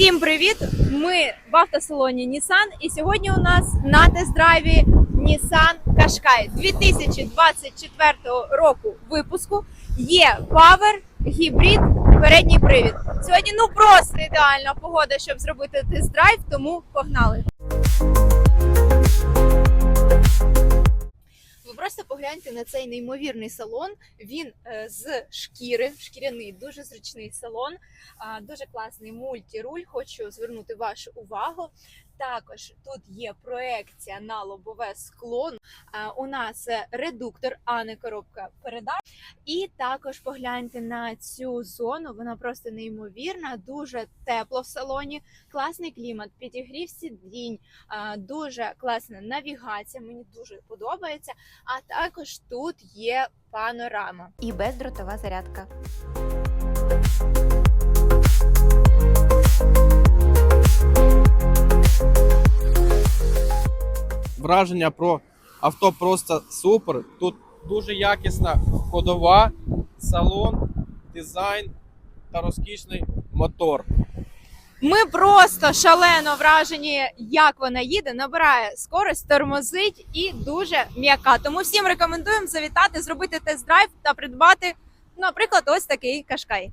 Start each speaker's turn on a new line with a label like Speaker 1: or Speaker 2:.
Speaker 1: Всім привіт! Ми в автосалоні Nissan і сьогодні у нас на тест-драйві Nissan Qashqai 2024 року випуску є Power гібрид передній привід. Сьогодні ну просто ідеальна погода, щоб зробити тест-драйв, тому погнали. Погляньте на цей неймовірний салон. Він е, з шкіри, шкіряний, дуже зручний салон. Дуже класний мультіруль. Хочу звернути вашу увагу. Також тут є проекція на лобове скло. У нас е, редуктор, а не коробка передач. І також погляньте на цю зону. Вона просто неймовірна, дуже тепло в салоні, класний клімат, підігрів сидінь, дуже класна навігація. Мені дуже подобається. А також тут є панорама.
Speaker 2: і бездротова зарядка.
Speaker 3: Враження про авто просто супер. Тут дуже якісна ходова, салон, дизайн та розкішний мотор.
Speaker 1: Ми просто шалено вражені, як вона їде, набирає скорость, тормозить і дуже м'яка. Тому всім рекомендуємо завітати, зробити тест-драйв та придбати, наприклад, ось такий кашкай.